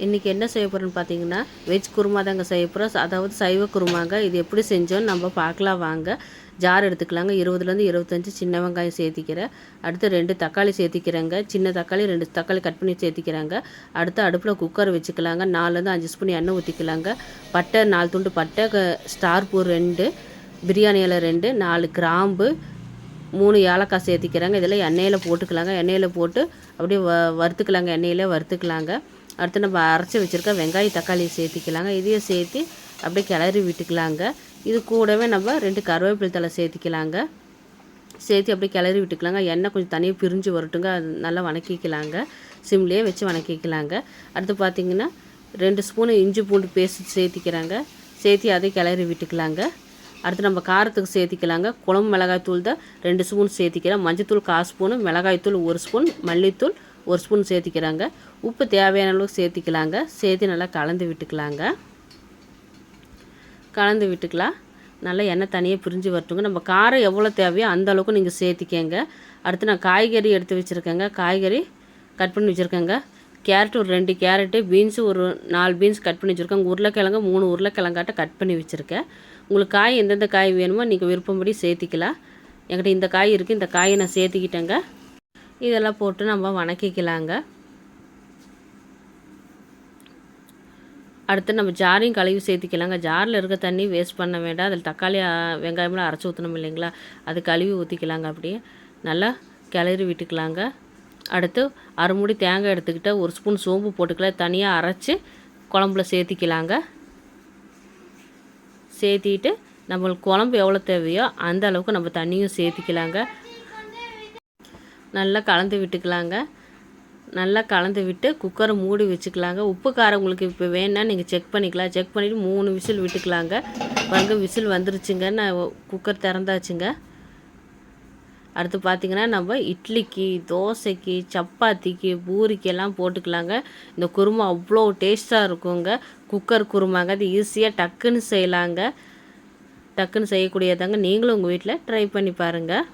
இன்றைக்கி என்ன செய்ய போகிறோன்னு பார்த்தீங்கன்னா வெஜ் குருமா தாங்க செய்ய போகிறோம் அதாவது சைவ குருமாங்க. இது எப்படி செஞ்சோன்னு நம்ம பார்க்கலாம் வாங்க. ஜார் எடுத்துக்கலாங்க. இருபதுலேருந்து இருபத்தஞ்சி சின்ன வெங்காயம் சேர்த்திக்கிறேன். அடுத்து ரெண்டு தக்காளி சேர்த்திக்கிறேங்க. சின்ன தக்காளி ரெண்டு தக்காளி கட் பண்ணி சேர்த்திக்கிறாங்க. அடுத்து அடுப்பில் குக்கர் வச்சுக்கலாங்க. நாலுலேருந்து அஞ்சு ஸ்பூன் எண்ணெய் ஊற்றிக்கலாங்க பட்டை நாலு துண்டு பட்டை க- ஸ்டார் பூ ரெண்டு பிரியாணி இலை ரெண்டு நாலு கிராம்பு மூணு ஏலக்காய் சேர்த்திக்கிறாங்க. இதெல்லாம் எண்ணெயில் போட்டுக்கலாங்க. எண்ணெயில் போட்டு அப்படியே வ வறுத்துக்கலாங்க. எண்ணெயிலே வறுத்துக்கலாங்க. அடுத்து நம்ம அரைச்சி வச்சுருக்க வெங்காயம் தக்காளி சேர்த்திக்கலாங்க. இதையும் சேர்த்து அப்படியே கிளறி விட்டுக்கலாங்க. இது கூடவே நம்ம ரெண்டு கருவேப்பிலை தலை சேர்த்திக்கலாங்க. சேர்த்து அப்படியே கிளறி விட்டுக்கலாங்க. எண்ணெய் கொஞ்சம் தனியாக பிரிஞ்சு வரட்டுங்க. அது நல்லா வணக்கிக்கலாங்க. சிம்லேயே வச்சு வணக்கிக்கலாங்க. அடுத்து பார்த்திங்கன்னா ரெண்டு ஸ்பூன் இஞ்சி பூண்டு பேஸ்ட் சேர்த்திக்கிறாங்க சேர்த்து அதை கிளறி விட்டுக்கலாங்க. அடுத்து நம்ம காரத்துக்கு சேர்த்திக்கலாங்க. குழம்பு மிளகாய் தூள் தான் ரெண்டு ஸ்பூன் சேர்த்திக்கிறேன். மஞ்சத்தூள் கால் ஸ்பூனு மிளகாய் தூள் ஒரு ஸ்பூன் மல்லித்தூள் ஒரு ஸ்பூன் சேர்த்திக்கிறாங்க. உப்பு தேவையான அளவுக்கு சேர்த்திக்கலாங்க. சேர்த்து நல்லா கலந்து விட்டுக்கலாங்க. கலந்து விட்டுக்கலாம். நல்லா எண்ணெய் தனியாக பிரிஞ்சு வரட்டுங்க. நம்ம காரம் எவ்வளோ தேவையோ அந்த அளவுக்கு நீங்கள் சேர்த்திக்கங்க. அடுத்து நான் காய்கறி எடுத்து வச்சுருக்கேங்க. காய்கறி கட் பண்ணி வச்சுருக்கேங்க. கேரட் ஒரு ரெண்டு கேரட்டு பீன்ஸு ஒரு நாலு பீன்ஸ் கட் பண்ணி வச்சுருக்கேன். உருளைக்கிழங்கு மூணு உருளைக்கிழங்காட்ட கட் பண்ணி வச்சுருக்கேன். உங்களுக்கு காய் எந்தெந்த காய் வேணுமோ நீங்கள் விருப்பப்படி சேர்த்திக்கலாம். என்கிட்ட இந்த காய் இருக்குது இந்த காயை நான் சேர்த்திக்கிட்டேங்க. இதெல்லாம் போட்டு நம்ம வணக்கிக்கலாங்க. அடுத்து நம்ம ஜாரையும் கழுவி சேர்த்துக்கலாங்க. ஜாரில் இருக்க தண்ணி வேஸ்ட் பண்ண வேண்டாம். அதில் தக்காளி வெங்காயம்லாம் அரைச்சி ஊற்றணும் இல்லைங்களா? அது கழுவி ஊற்றிக்கலாங்க அப்படியே. நல்லா கிளறி விட்டுக்கலாங்க. அடுத்து அரைமுடி தேங்காய் எடுத்துக்கிட்டு ஒரு ஸ்பூன் சோம்பு போட்டுக்கலாம். தனியாக அரைச்சி குழம்புல சேர்த்திக்கலாங்க. சேர்த்திட்டு நம்மளுக்கு குழம்பு எவ்வளோ தேவையோ அந்த அளவுக்கு நம்ம தண்ணியும் சேர்த்திக்கலாங்க. நல்லா கலந்து விட்டுக்கலாங்க. நல்லா கலந்து விட்டு குக்கரை மூடி வச்சுக்கலாங்க. உப்பு காரம் உங்களுக்கு இப்போ வேணால் நீங்கள் செக் பண்ணிக்கலாம். செக் பண்ணிவிட்டு மூணு விசில் விட்டுக்கலாங்க. பாருங்கள் விசில் வந்துருச்சுங்க. நான் குக்கர் திறந்தாச்சுங்க. அடுத்து பார்த்திங்கன்னா நம்ம இட்லிக்கு தோசைக்கு சப்பாத்திக்கு பூரிக்கெல்லாம் போட்டுக்கலாங்க. இந்த குருமா அவ்வளோ டேஸ்ட்டாக இருக்குங்க. குக்கர் குருமாங்க. அது ஈஸியாக டக்குன்னு செய்யலாங்க. டக்குன்னு செய்யக்கூடியதாங்க. நீங்களும் உங்கள் வீட்டில் ட்ரை பண்ணி பாருங்கள்